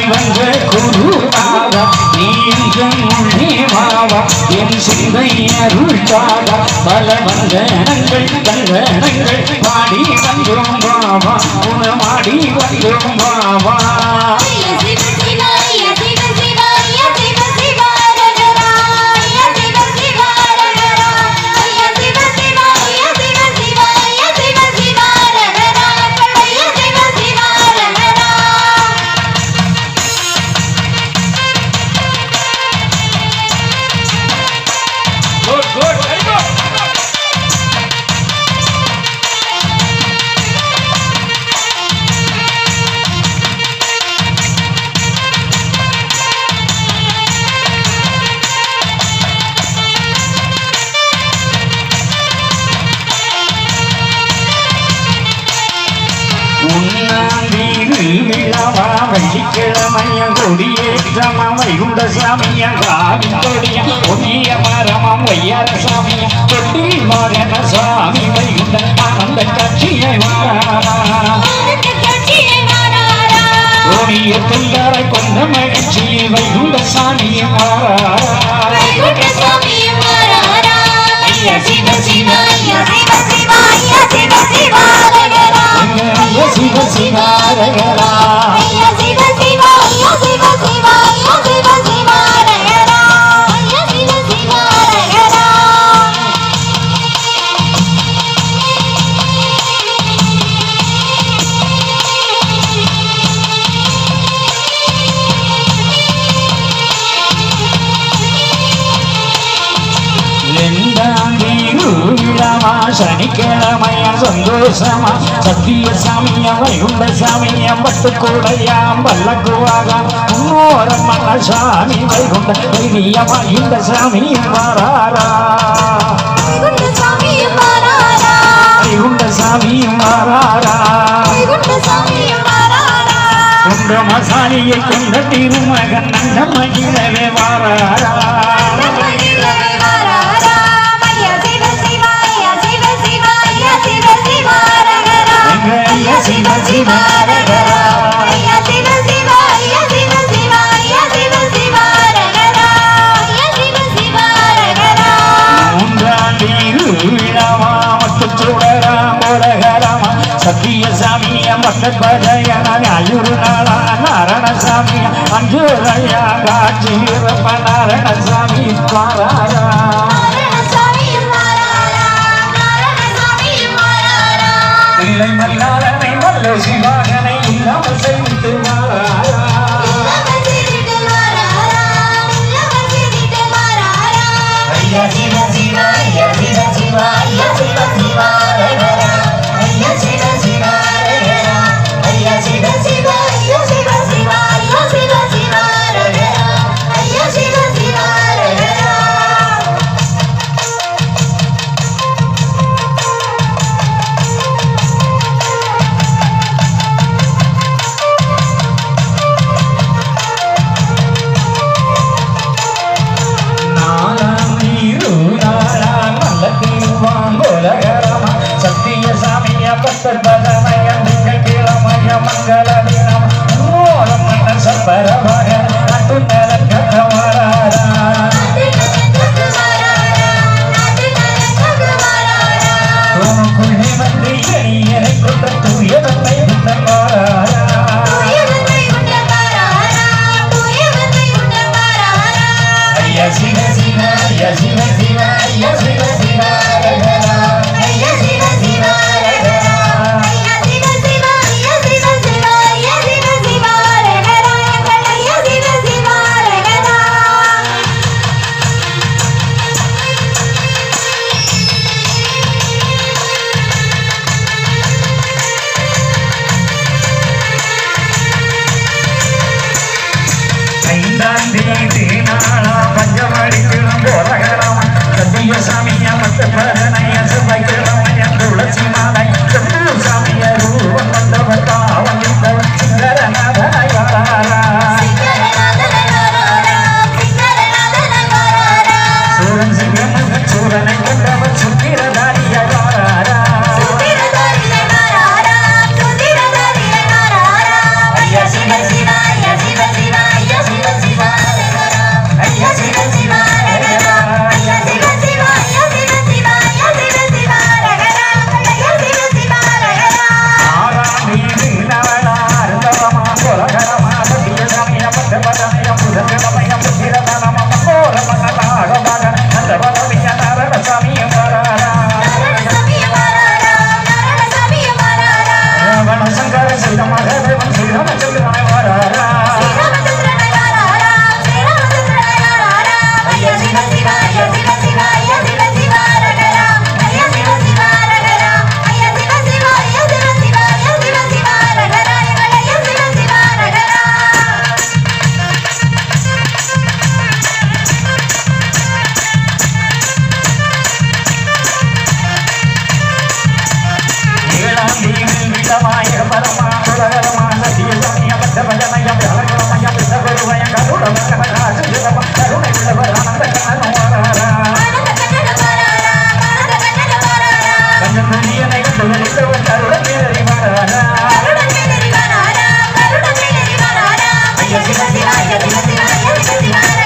ஆய் வந்த குருவாக நீ எங்கள் உள்ளே வாவா என் சிந்தை அருள்தாகா பல வந்தனங்கள் தந்தனங்கள் பாடி வந்தோம் பாவா உணமாடி வந்தோம் பாவா உண்ணாந்தீரு விழாவா வெள்ளிக்கிழமைய கொடியேற்றம வைகுண்ட சாமிய காவி கொடிய பொன்னிய மரமம் வையார சாமிய தொட்டி மரண சாமி வைகுண்ட ஆனந்த கட்சியை ஆனந்த காட்சியை கொண்ட மகிழ்ச்சியை வைகுண்ட சாமியை விழாவா சனிக்கிழமைய சந்தோஷமா. சத்திய சாமிய வைகுண்ட சாமிய பட்டு கூடையாம் பல்லக்குவாக முன்னோரம் மன்ன சாமி வைகுண்ட வைவிய வைகுண்ட சாமி வாராரா. வைகுண்ட சாமி வாராரா. குண்ட மசாலியை கொண்ட திருமகன் நந்த மகிழவே வாராரா. சத்திய சாமிய மக்கள் பஜயன அயுரு நாளா நாரணசாமி அஞ்சுரையா காட்சி இருப்ப நாரணசாமி பாராரா Because you loves பக்தர் பதமய திங்கள் கிழமய மங்கள தினம் மூலம் மன்ன சப்பரமாக நட்டு நலன் கட்டவராரா தோணுக்குள்ளே வந்து எளியனை சாமியா மத்த பரணையா சபைக்கிறோம் என் துளசி மாதா vaya, que se vaya, que se vaya, que.